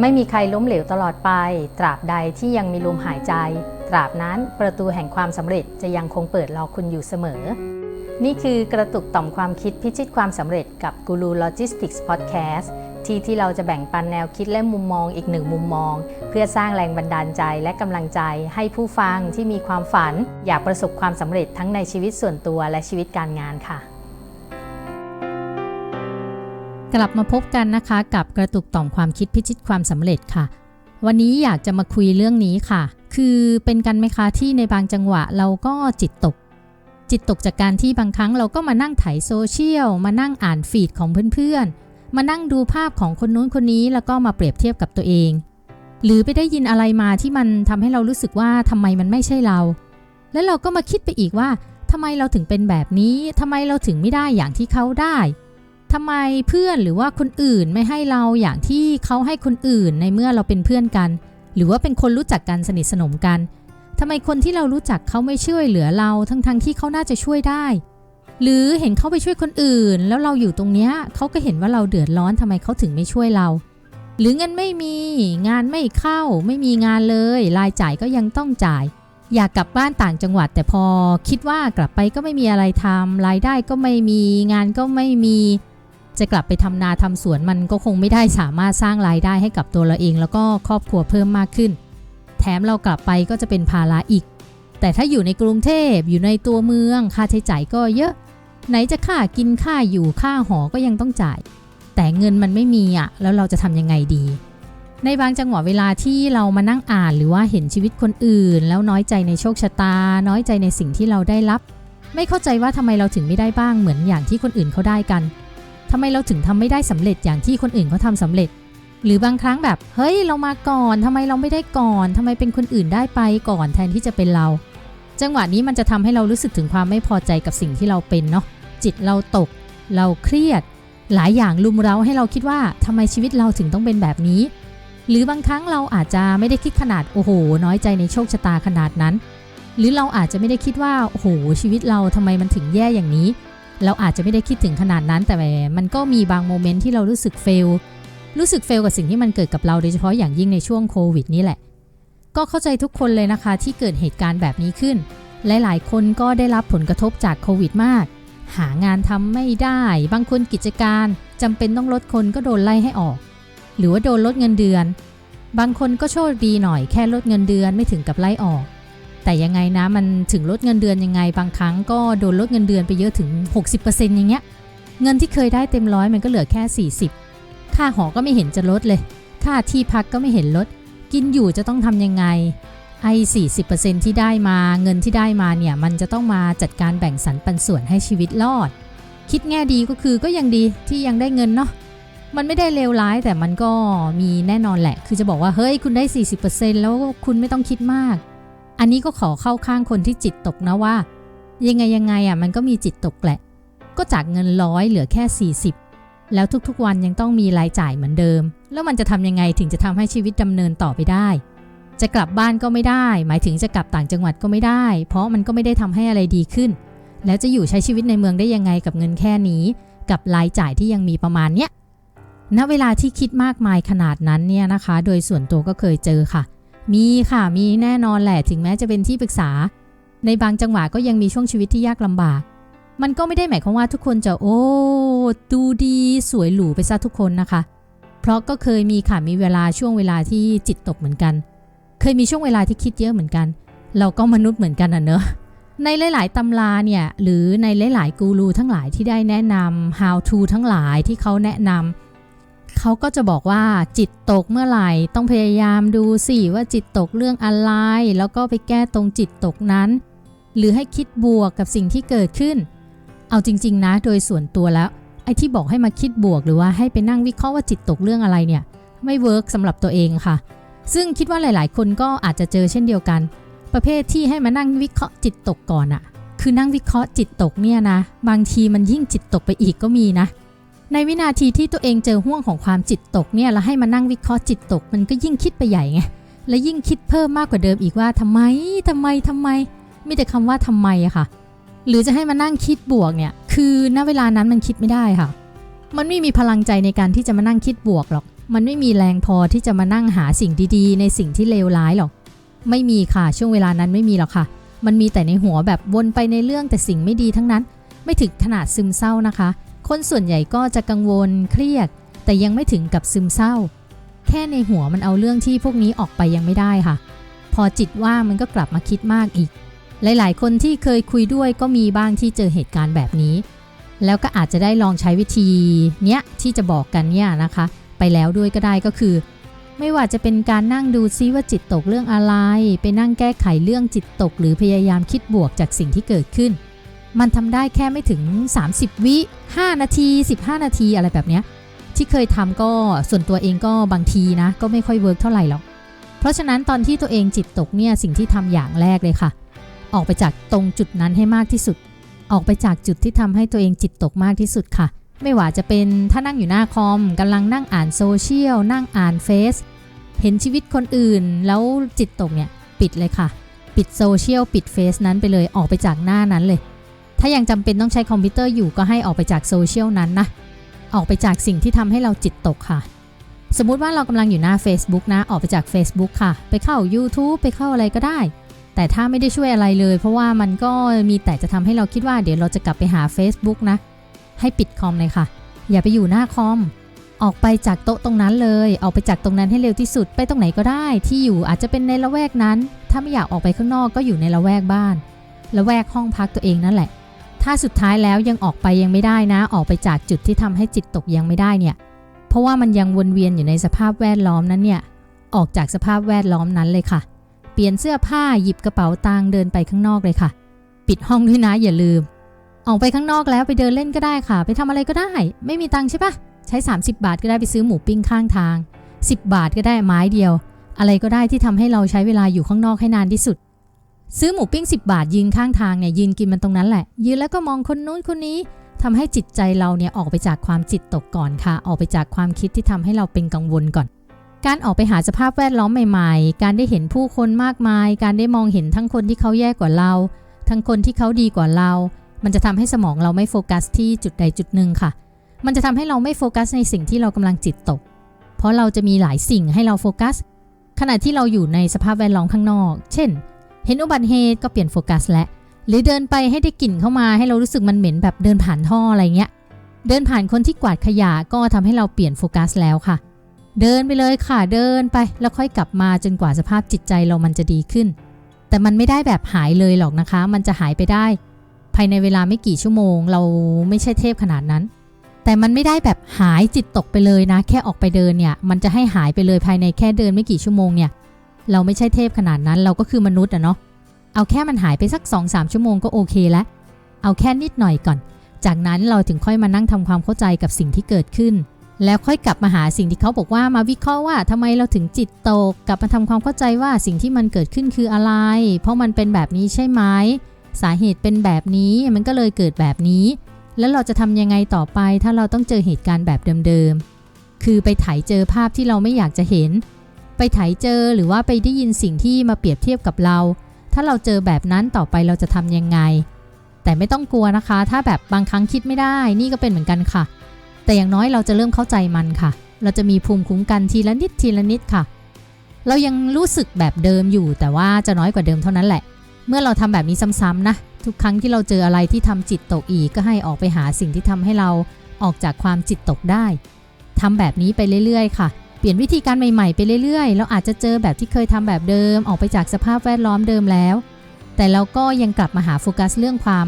ไม่มีใครล้มเหลวตลอดไป ตราบใดที่ยังมีลมหายใจ ตราบนั้นประตูแห่งความสำเร็จจะยังคงเปิดรอคุณอยู่เสมอ นี่คือกระตุกต่อมความคิดพิชิตความสำเร็จกับกูรูโลจิสติกส์พอดแคสต์ที่ที่เราจะแบ่งปันแนวคิดและมุมมองอีกหนึ่งมุมมอง เพื่อสร้างแรงบันดาลใจและกำลังใจให้ผู้ฟังที่มีความฝัน อยากประสบความสำเร็จทั้งในชีวิตส่วนตัวและชีวิตการงานค่ะ กลับมาพบกันนะคะกับกระตุกต่อมความคิดพิชิตความสำเร็จค่ะ วันนี้อยากจะมาคุยเรื่องนี้ค่ะ คือเป็นกันไหมคะที่ในบางจังหวะเราก็จิตตก จิตตกจากการที่บางครั้งเราก็มานั่งไถโซเชียล มานั่งอ่านฟีดของเพื่อนๆ มานั่งดูภาพของคนนู้นคนนี้แล้วก็มาเปรียบเทียบกับตัวเอง หรือไปได้ยินอะไรมาที่มันทำให้เรารู้สึกว่าทำไมมันไม่ใช่เรา แล้วเราก็มาคิดไปอีกว่าทำไมเราถึงเป็นแบบนี้ทำไมเราถึงไม่ได้อย่างที่เขาได้ ทำไมเพื่อนหรือว่าคนอื่นไม่ให้เราอย่างที่เขาให้คนอื่นในเมื่อเราเป็นเพื่อนกัน หรือว่าเป็นคนรู้จักกันสนิทสนมกันทำไมคนที่เรารู้จักเขาไม่ช่วยเหลือเราทั้งๆทที่เขาน่าจะช่วยได้ หรือเห็นเขาไปช่วยคนอื่น แล้วเราอยู่ตรงเนี้ยเขาก็เห็นว่าเราเดือดร้อนทำไมเขาถึงไม่ช่วยเรา หรือเงินไม่มีงานไม่เข้า ไม่มีงานเลยรายจ่ายก็ยังต้องจ่าย อยากกลับบ้านต่างจังหวัด แต่พอคิดว่ากลับไปก็ไม่มีอะไรทำรายได้ก็ไม่มีงานก็ไม่มี จะกลับไปทำนาทำสวนมันก็คงไม่ได้สามารถสร้างรายได้ให้กับตัวเราเอง แล้วก็ครอบครัวเพิ่มมากขึ้น แถมเรากลับไปก็จะเป็นภาระอีก แต่ถ้าอยู่ในกรุงเทพอยู่ในตัวเมือง ค่าใช้จ่ายก็เยอะ ไหนจะค่ากินค่าอยู่ค่าหอก็ยังต้องจ่าย แต่เงินมันไม่มีอะแล้วเราจะทำยังไงดี ในบางจังหวะเวลาที่เรามานั่งอ่านหรือว่าเห็นชีวิตคนอื่น แล้วน้อยใจในโชคชะตา น้อยใจในสิ่งที่เราได้รับ ไม่เข้าใจว่าทำไมเราถึงไม่ได้บ้างเหมือนอย่างที่คนอื่นเขาได้กัน ทำไมเราถึงทำไม่ได้สำเร็จอย่างที่คนอื่นเขาทำสำเร็จ หรือบางครั้งแบบ เฮ้ย เรามาก่อนทำไมเราไม่ได้ก่อนทำไมเป็นคนอื่นได้ไปก่อนแทนที่จะเป็นเรา จังหวะนี้มันจะทำให้เรารู้สึกถึงความไม่พอใจกับสิ่งที่เราเป็นเนาะจิตเราตก เราเครียด หลายอย่างลุมเร้าให้เราคิดว่าทำไมชีวิตเราถึงต้องเป็นแบบนี้ หรือบางครั้งเราอาจจะไม่ได้คิดขนาดโอ้โห น้อยใจในโชคชะตาขนาดนั้น หรือเราอาจจะไม่ได้คิดว่าโอ้โหชีวิตเราทำไมมันถึงแย่อย่างนี้ เราอาจจะไม่ได้คิดถึงขนาดนั้น แต่มันก็มีบางโมเมนต์ที่เรารู้สึกเฟล รู้สึกเฟลกับสิ่งที่มันเกิดกับเราโดยเฉพาะอย่างยิ่งในช่วงโควิดนี้แหละ ก็เข้าใจทุกคนเลยนะคะที่เกิดเหตุการณ์แบบนี้ขึ้น หลาย ๆ คนก็ได้รับผลกระทบจากโควิดมาก หางานทำไม่ได้ บางคนกิจการจำเป็นต้องลดคนก็โดนไล่ให้ออก หรือว่าโดนลดเงินเดือน บางคนก็โชคดีหน่อยแค่ลดเงินเดือนไม่ถึงกับไล่ออก แต่ยังไงนะมันถึงลดเงินเดือนยังไงบางครั้งก็โดนลดเงินเดือนไปเยอะถึง 60%อย่างเงี้ยเงินที่เคยได้เต็มร้อยมันก็เหลือแค่ 40 ค่าหอก็ไม่เห็นจะลดเลย ค่าที่พักก็ไม่เห็นลด กินอยู่จะต้องทำยังไงไอ้40%ที่ได้มาเงินที่ได้มาเนี่ยมันจะต้องมาจัดการแบ่งสรรปันส่วนให้ชีวิตรอด คิดแง่ดีก็คือก็ยังดีที่ยังได้เงินเนาะมันไม่ได้เลวร้ายแต่มันก็มีแน่นอนแหละ คือจะบอกว่าเฮ้ยคุณได้ 40%แล้วคุณไม่ต้องคิดมาก อันนี้ก็ขอเข้าข้างคนที่จิตตกนะว่า ยังไงยังไงอะมันก็มีจิตตกแหละ ก็จากเงินร้อยเหลือแค่ 40 แล้วทุกๆวันยังต้องมีรายจ่ายเหมือนเดิม แล้วมันจะทำยังไงถึงจะทำให้ชีวิตดำเนินต่อไปได้ จะกลับบ้านก็ไม่ได้ หมายถึงจะกลับต่างจังหวัดก็ไม่ได้ เพราะมันก็ไม่ได้ทำให้อะไรดีขึ้น แล้วจะอยู่ใช้ชีวิตในเมืองได้ยังไงกับเงินแค่นี้ กับรายจ่ายที่ยังมีประมาณเนี้ยณเวลาที่คิดมากมายขนาดนั้นเนี่ยนะคะ โดยส่วนตัวก็เคยเจอค่ะ มีค่ะมีแน่นอนแหละถึงแม้จะเป็นที่ปรึกษา ในบางจังหวะก็ยังมีช่วงชีวิตที่ยากลำบาก มันก็ไม่ได้หมายความว่าทุกคนจะโอ้ดูดีสวยหรูไปซะทุกคนนะคะ เพราะก็เคยมีค่ะมีเวลาช่วงเวลาที่จิตตกเหมือนกัน เคยมีช่วงเวลาที่คิดเยอะเหมือนกัน เราก็มนุษย์เหมือนกันอะเนอะในหลาย ๆ ตำราเนี่ยหรือในหลาย ๆ กูรูทั้งหลายที่ได้แนะนำ how to ทั้งหลายที่เขาแนะนำ เขาก็จะบอกว่าจิตตกเมื่อไหร่ ต้องพยายามดูสิว่าจิตตกเรื่องอะไร แล้วก็ไปแก้ตรงจิตตกนั้น หรือให้คิดบวกกับสิ่งที่เกิดขึ้น เอาจริง ๆ นะ โดยส่วนตัวแล้ว ไอ้ที่บอกให้มาคิดบวกหรือว่าให้ไปนั่งวิเคราะห์ว่าจิตตกเรื่องอะไรเนี่ย ไม่เวิร์กสำหรับตัวเองค่ะ ซึ่งคิดว่าหลาย ๆ คนก็อาจจะเจอเช่นเดียวกัน ประเภทที่ให้มานั่งวิเคราะห์จิตตกก่อนอะคือนั่งวิเคราะห์จิตตกเนี่ยนะ บางทีมันยิ่งจิตตกไปอีกก็มีนะ ในวินาทีที่ตัวเองเจอห่วงของความจิตตกเนี่ยแล้วให้มานั่งวิเคราะห์จิตตก มันก็ยิ่งคิดไปใหญ่ไงและยิ่งคิดเพิ่มมากกว่าเดิมอีกว่าทำไมทำไมทำไม มีแต่คำว่าทำไมอะค่ะ หรือจะให้มานั่งคิดบวกเนี่ย คือณเวลานั้นมันคิดไม่ได้ค่ะ มันไม่มีพลังใจในการที่จะมานั่งคิดบวกหรอก มันไม่มีแรงพอที่จะมานั่งหาสิ่งดีๆ ในสิ่งที่เลวร้ายหรอก ไม่มีค่ะช่วงเวลานั้นไม่มีหรอกค่ะ มันมีแต่ในหัวแบบวนไปในเรื่องแต่สิ่งไม่ดีทั้งนั้น ไม่ถึงขนาดซึมเศร้านะคะ คนส่วนใหญ่ก็จะกังวลเครียด แต่ยังไม่ถึงกับซึมเศร้า แค่ในหัวมันเอาเรื่องที่พวกนี้ออกไปยังไม่ได้ค่ะ พอจิตว่างมันก็กลับมาคิดมากอีก หลาย ๆ คนที่เคยคุยด้วยก็มีบ้างที่เจอเหตุการณ์แบบนี้ แล้วก็อาจจะได้ลองใช้วิธีเนี้ยที่จะบอกกันเนี่ยนะคะ ไปแล้วด้วยก็ได้ก็คือ ไม่ว่าจะเป็นการนั่งดูซิว่าจิตตกเรื่องอะไร ไปนั่งแก้ไขเรื่องจิตตก หรือพยายามคิดบวกจากสิ่งที่เกิดขึ้น มันทำได้แค่ไม่ถึง 30 วิ 5 นาที 15 นาทีอะไรแบบเนี้ยที่เคยทำก็ส่วนตัวเองก็บางทีนะ ก็ไม่ค่อยเวิร์กเท่าไหร่หรอก เพราะฉะนั้นตอนที่ตัวเองจิตตกเนี่ยสิ่งที่ทำอย่างแรกเลยค่ะ ออกไปจากตรงจุดนั้นให้มากที่สุด ออกไปจากจุดที่ทำให้ตัวเองจิตตกมากที่สุดค่ะ ไม่ว่าจะเป็นถ้านั่งอยู่หน้าคอมกำลังนั่งอ่านโซเชียลนั่งอ่านเฟซเห็นชีวิตคนอื่นแล้วจิตตกเนี่ยปิดเลยค่ะ ปิดโซเชียลปิดเฟซนั้นไปเลยออกไปจากหน้านั้นเลย ถ้ายังจำเป็นต้องใช้คอมพิวเตอร์อยู่ก็ให้ออกไปจากโซเชียลนั้นนะ ออกไปจากสิ่งที่ทำให้เราจิตตกค่ะ สมมุติว่าเรากำลังอยู่หน้า Facebook นะ ออกไปจาก Facebook ค่ะ ไปเข้า YouTube ไปเข้าอะไรก็ได้ แต่ถ้าไม่ได้ช่วยอะไรเลย เพราะว่ามันก็มีแต่จะทำให้เราคิดว่าเดี๋ยวเราจะกลับไปหา Facebook นะ ให้ปิดคอมเลยค่ะ อย่าไปอยู่หน้าคอมออกไปจากโต๊ะตรงนั้นเลย ออกไปจากตรงนั้นให้เร็วที่สุด ไปตรงไหนก็ได้ ที่อยู่อาจจะเป็นในละแวกนั้น ถ้าไม่อยากออกไปข้างนอกก็อยู่ในละแวกบ้าน ละแวกห้องพักตัวเองนั่นแหละ ถ้าสุดท้ายแล้วยังออกไปยังไม่ได้นะ ออกไปจากจุดที่ทำให้จิตตกยังไม่ได้เนี่ย เพราะว่ามันยังวนเวียนอยู่ในสภาพแวดล้อมนั้นเนี่ย ออกจากสภาพแวดล้อมนั้นเลยค่ะ เปลี่ยนเสื้อผ้าหยิบกระเป๋าตังค์เดินไปข้างนอกเลยค่ะ ปิดห้องด้วยนะอย่าลืม ออกไปข้างนอกแล้วไปเดินเล่นก็ได้ค่ะ ไปทำอะไรก็ได้ ไม่มีตังค์ใช่ปะใช้ 30 บาทก็ได้ไปซื้อหมูปิ้งข้างทาง 10 บาทก็ได้ไม้เดียว อะไรก็ได้ที่ทำให้เราใช้เวลาอยู่ข้างนอกให้นานที่สุด ซื้อหมูปิ้ง 10 บาทยืนข้างทางเนี่ยยืนกินมันตรงนั้นแหละ ยืนแล้วก็มองคนนู้นคนนี้ทำให้จิตใจเราเนี่ยออกไปจากความจิตตกก่อนค่ะ ออกไปจากความคิดที่ทำให้เราเป็นกังวลก่อน การออกไปหาสภาพแวดล้อมใหม่ ๆ การได้เห็นผู้คนมากมาย การได้มองเห็นทั้งคนที่เขาแย่กว่าเรา ทั้งคนที่เขาดีกว่าเรา มันจะทำให้สมองเราไม่โฟกัสที่จุดใดจุดหนึ่งค่ะ มันจะทำให้เราไม่โฟกัสในสิ่งที่เรากำลังจิตตก เพราะเราจะมีหลายสิ่งให้เราโฟกัส ขณะที่เราอยู่ในสภาพแวดล้อมข้างนอก เช่น เห็นอุบัติเหตุก็เปลี่ยนโฟกัสแล้วหรือเดินไปให้ได้กลิ่นเข้ามาให้เรารู้สึกมันเหม็นแบบเดินผ่านท่ออะไรเงี้ย เดินผ่านคนที่กวาดขยะก็ทำให้เราเปลี่ยนโฟกัสแล้วค่ะ เดินไปเลยค่ะเดินไป แล้วค่อยกลับมาจนกว่าสภาพจิตใจเรามันจะดีขึ้น แต่มันไม่ได้แบบหายเลยหรอกนะคะ มันจะหายไปได้ ภายในเวลาไม่กี่ชั่วโมง เราไม่ใช่เทพขนาดนั้น แต่มันไม่ได้แบบหายจิตตกไปเลยนะ แค่ออกไปเดินเนี่ย มันจะให้หายไปเลยภายในแค่เดินไม่กี่ชั่วโมงเนี่ย เราไม่ใช่เทพขนาดนั้นเราก็คือมนุษย์อะเนาะเอาแค่มันหายไปสัก 2-3 ชั่วโมงก็โอเคแล้วเอาแค่นิดหน่อยก่อน จากนั้นเราถึงค่อยมานั่งทำความเข้าใจกับสิ่งที่เกิดขึ้น แล้วค่อยกลับมาหาสิ่งที่เขาบอกว่ามาวิเคราะห์ว่าทำไมเราถึงจิตตก กลับมาทำความเข้าใจว่าสิ่งที่มันเกิดขึ้นคืออะไร เพราะมันเป็นแบบนี้ใช่ไหมสาเหตุเป็นแบบนี้มันก็เลยเกิดแบบนี้ แล้วเราจะทำยังไงต่อไปถ้าเราต้องเจอเหตุการณ์แบบเดิมๆคือไปไถเจอภาพที่เราไม่อยากจะเห็น ไปไถเจอหรือว่าไปได้ยินสิ่งที่มาเปรียบเทียบกับเรา ถ้าเราเจอแบบนั้นต่อไปเราจะทำยังไง แต่ไม่ต้องกลัวนะคะ ถ้าแบบบางครั้งคิดไม่ได้นี่ก็เป็นเหมือนกันค่ะ แต่อย่างน้อยเราจะเริ่มเข้าใจมันค่ะ เราจะมีภูมิคุ้มกันทีละนิดทีละนิดค่ะ เรายังรู้สึกแบบเดิมอยู่แต่ว่าจะน้อยกว่าเดิมเท่านั้นแหละ เมื่อเราทำแบบนี้ซ้ำๆนะทุกครั้งที่เราเจออะไรที่ทำจิตตกอีกก็ให้ออกไปหาสิ่งที่ทำให้เราออกจากความจิตตกได้ทำแบบนี้ไปเรื่อยๆ ค่ะ ปลี่ยนวิธีการใหม่ๆไปเรื่อยๆ เราอาจจะเจอแบบที่เคยทำแบบเดิม ออกไปจากสภาพแวดล้อมเดิมแล้ว แต่เราก็ยังกลับมาหาโฟกัสเรื่องความ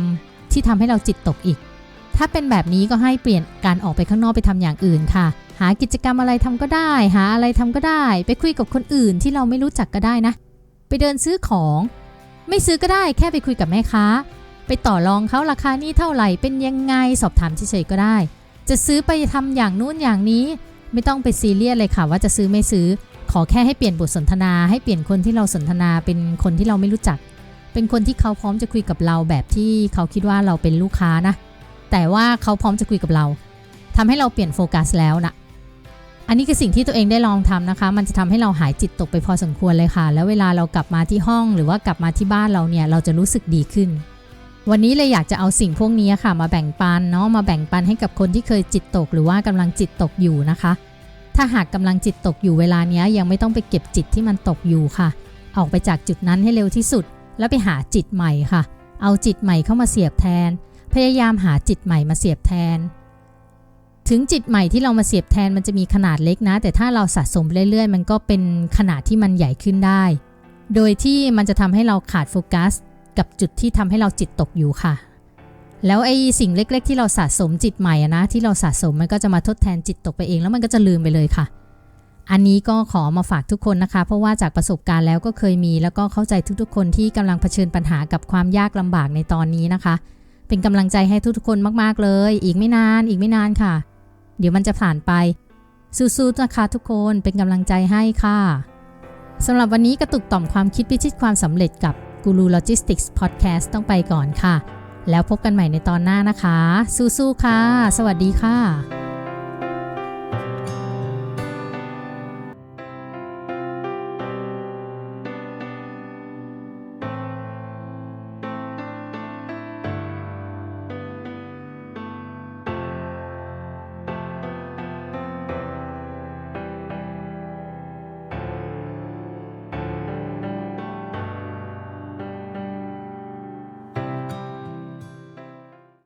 ที่ทำให้เราจิตตกอีก ถ้าเป็นแบบนี้ก็ให้เปลี่ยนการออกไปข้างนอกไปทำอย่างอื่นค่ะ หากิจกรรมอะไรทำก็ได้ หาอะไรทำก็ได้ ไปคุยกับคนอื่นที่เราไม่รู้จักก็ได้นะ ไปเดินซื้อของ ไม่ซื้อก็ได้ แค่ไปคุยกับแม่ค้า ไปต่อรองเขาราคานี้เท่าไหร่ เป็นยังไง สอบถามเฉยๆก็ได้ จะซื้อไปทำอย่างนู้นอย่างนี้ ไม่ต้องไปซีเรียสเลยค่ะว่าจะซื้อไม่ซื้อ ขอแค่ให้เปลี่ยนบทสนทนา ให้เปลี่ยนคนที่เราสนทนาเป็นคนที่เราไม่รู้จัก เป็นคนที่เขาพร้อมจะคุยกับเราแบบที่เขาคิดว่าเราเป็นลูกค้านะ แต่ว่าเขาพร้อมจะคุยกับเราทำให้เราเปลี่ยนโฟกัสแล้วนะอันนี้คือสิ่งที่ตัวเองได้ลองทำนะคะ มันจะทำให้เราหายจิตตกไปพอสมควรเลยค่ะ แล้วเวลาเรากลับมาที่ห้องหรือว่ากลับมาที่บ้านเราเนี่ย เราจะรู้สึกดีขึ้น วันนี้เลยอยากจะเอาสิ่งพวกนี้ค่ะ มาแบ่งปันเนาะมาแบ่งปันให้กับคนที่เคยจิตตก หรือว่ากำลังจิตตกอยู่นะคะ ถ้าหากกำลังจิตตกอยู่เวลานี้ยยังไม่ต้องไปเก็บจิตที่มันตกอยู่ค่ะ ออกไปจากจุดนั้นให้เร็วที่สุด แล้วไปหาจิตใหม่ค่ะ เอาจิตใหม่เข้ามาเสียบแทน พยายามหาจิตใหม่มาเสียบแทน ถึงจิตใหม่ที่เรามาเสียบแทนมันจะมีขนาดเล็กนะ แต่ถ้าเราสะสมเรื่อยๆ มันก็เป็นขนาดที่มันใหญ่ขึ้นได้ โดยที่มันจะทำให้เราขาดโฟกัส กับจุดที่ทำให้เราจิตตกอยู่ค่ะ แล้วไอ้สิ่งเล็ก ๆ ที่เราสะสมจิตใหม่นะที่เราสะสมมันก็จะมาทดแทนจิตตกไปเองแล้วมันก็จะลืมไปเลยค่ะ อันนี้ก็ขอมาฝากทุกคนนะคะ เพราะว่าจากประสบการณ์แล้วก็เคยมี แล้วก็เข้าใจทุกๆ คนที่กำลังเผชิญปัญหากับความยากลำบากในตอนนี้นะคะ เป็นกำลังใจให้ทุกๆคนมากๆเลย อีกไม่นาน อีกไม่นานค่ะ เดี๋ยวมันจะผ่านไปสู้ๆนะคะทุกคนเป็นกำลังใจให้ค่ะสำหรับวันนี้กระตุกต่อมความคิดพิชิตความสำเร็จกับ กูรูโลจิสติกส์พอดแคสต์ต้องไปก่อนค่ะ แล้วพบกันใหม่ในตอนหน้านะคะ สู้ๆค่ะ สวัสดีค่ะ